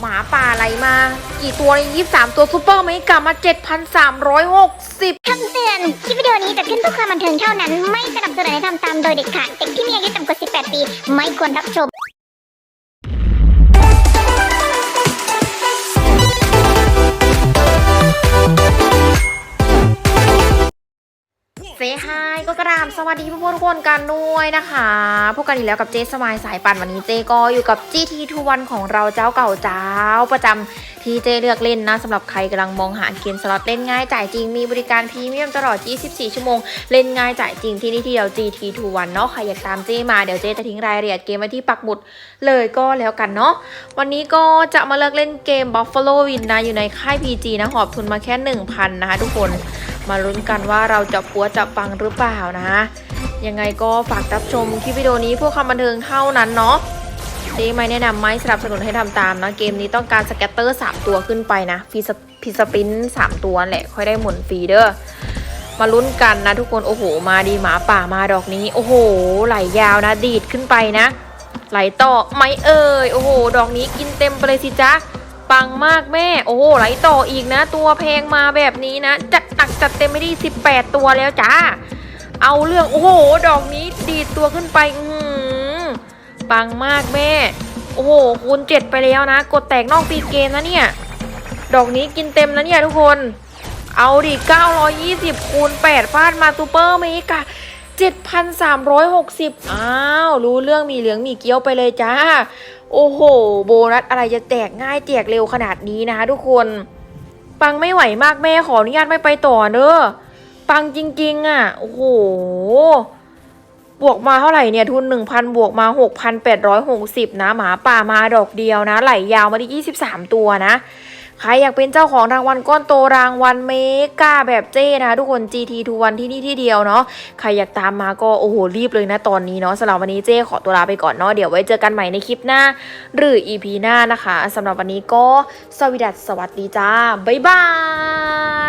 หมาป่าอะไรมา กี่ตัวยี่สามตัวซูเปอร์เมกามา7,360คำเตือน คลิปวิดีโอนี้จะขึ้นเพื่อความบันเทิงเท่านั้น ไม่สนับสนุนให้ทำตามโดยเด็ดขาด เด็กที่มีอายุต่ำกว่า 18 ปี ไม่ควรรับชม ก็กระดามสวัสดีเพื่อนๆทุกคนกันด้วยนะคะพบกันอีกแล้วกับเจสมายสายปั่นวันนี้เจก็อยู่กับ GT21 ของเราเจ้าเก่าเจ้า ประจำที่เจเลือกเล่นนะสำหรับใครกำลังมองหาเกมสล็อตเล่นง่ายจ่ายจริงมีบริการพรีเมียมตลอด 24 ชั่วโมง เล่นง่ายจ่ายจริงที่นี่ที่เดียว GT21 เนาะใครอยากตามเจมาเดี๋ยวเจจะทิ้งรายละเอียดเกมไว้ที่ปักหมุดเลยก็แล้วกันเนาะวันนี้ก็จะมาเลือกเล่นเกม Buffalo Win นะอยู่ในค่าย PG นะหอบทุนมาแค่ 1,000 นะคะทุกคน มาลุ้นกันว่าเราจะปัวจะปังหรือเปล่านะยังไงก็ฝากรับชมคลิปวิดีโอนี้พื่อความบันเทิงเท่านั้นเนาะเจ๊ไม่แนะนำไม่สนับสนุนให้ทำตามนะเกมนี้ต้องการสแกตเตอร์ 3 ตัวขึ้นไปนะฟีสฟีสปิน3ตัวแหละ ค่อยได้หมุนฟรีเด้อมาลุ้นกันนะทุกคนโอ้โห มาดีหมาป่ามาดอกนี้ โอ้โห ไหลยาวนะ ดีดขึ้นไปนะ ไหลต่อไหมเอ่ยโอ้โห ดอกนี้กินเต็มไปเลยสิจ๊ะ ปังมากแม่ โอ้ไหลต่ออีกนะ ตัวแพงมาแบบนี้นะ จัดหนักจัดเต็มไม่ได้18 ตัวแล้วจ้า เอาเรื่อง โอ้โห ดอกนี้ดีดตัวขึ้นไป อืปังมากแม่ โอ้โห คูณเจ็ดไปแล้วนะ กดแตกนอกปีเกมนะเนี่ย ดอกนี้กินเต็มนะเนี่ยทุกคน เอาดิ 920 คูณ 8ฟาดมาซูเปอร์เมกา7,360 อ้าว รู้เรื่องมีเหลืองมีเกี้ยวไปเลยจ้า โอ้โห โบนัสอะไรจะแตกง่ายแจกเร็วขนาดนี้นะคะทุกคน ปังไม่ไหวมากแม่ขออนุญาตไม่ไปต่อเน้อปังจริง ๆ อะ โอ้โห บวกมาเท่าไหร่เนี่ย ทุน1,000บวกมา6,860นะ หมาป่ามาดอกเดียวนะ ไหลยาวมาที่23ตัวนะ ใครอยากเป็นเจ้าของรางวัลก้อนโตรางวัลเมกาแบบเจ้นะคะทุกคน GT ทูวันที่นี่ที่เดียวเนาะใครอยากตามมาก็โอ้โหรีบเลยนะตอนนี้เนาะสำหรับวันนี้เจ้ขอตัวลาไปก่อนเนาะเดี๋ยวไว้เจอกันใหม่ในคลิปหน้า หรือ EP หน้านะคะสำหรับวันนี้ก็สวัสดีสวัสดีจ้าบ๊ายบาย